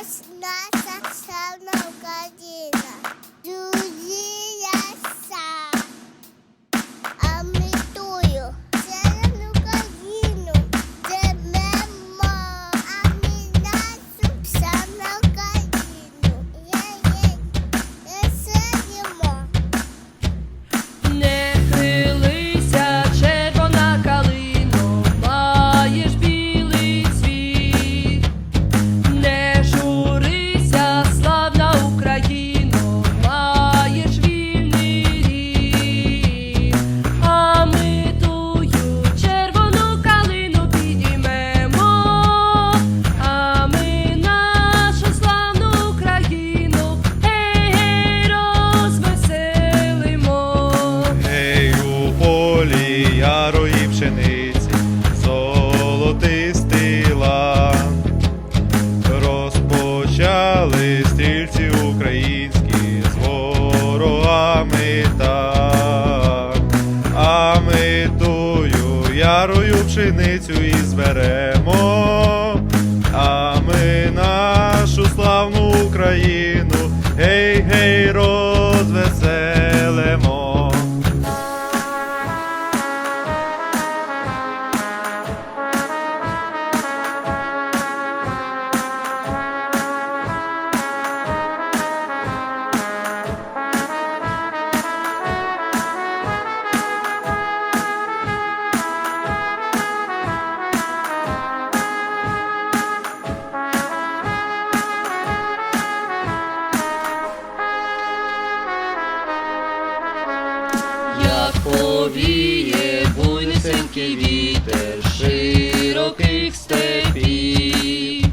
Ось наша славна Україна. Друзі. Розпочали стрільці українські з ворогами так. А ми тую ярою пшеницю і зберемо. Повіє буйний синький вітер широких степів,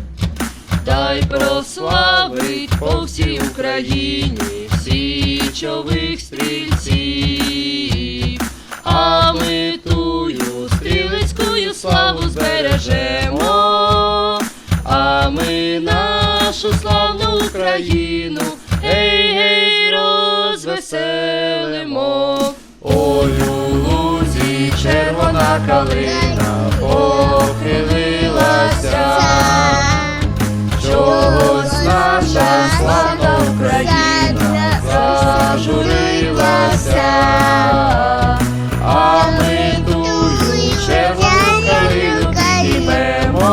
та й прославить по всій Україні січових стрільців, а ми тую стрілецькую славу збережемо, а ми нашу славну Україну, гей, гей, розвеселимо. Калина похилилася, чогось наша славна Україна зажурилася, а ми тую червону калину підіймемо,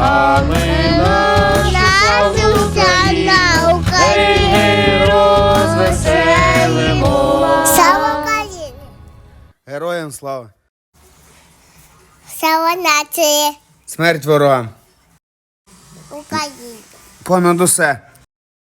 а ми нашу славну Україну, гей, гей, розвеселимо. Слава Україні! Героям слава! Слава нації! Смерть ворогам! Україні! Понад усе!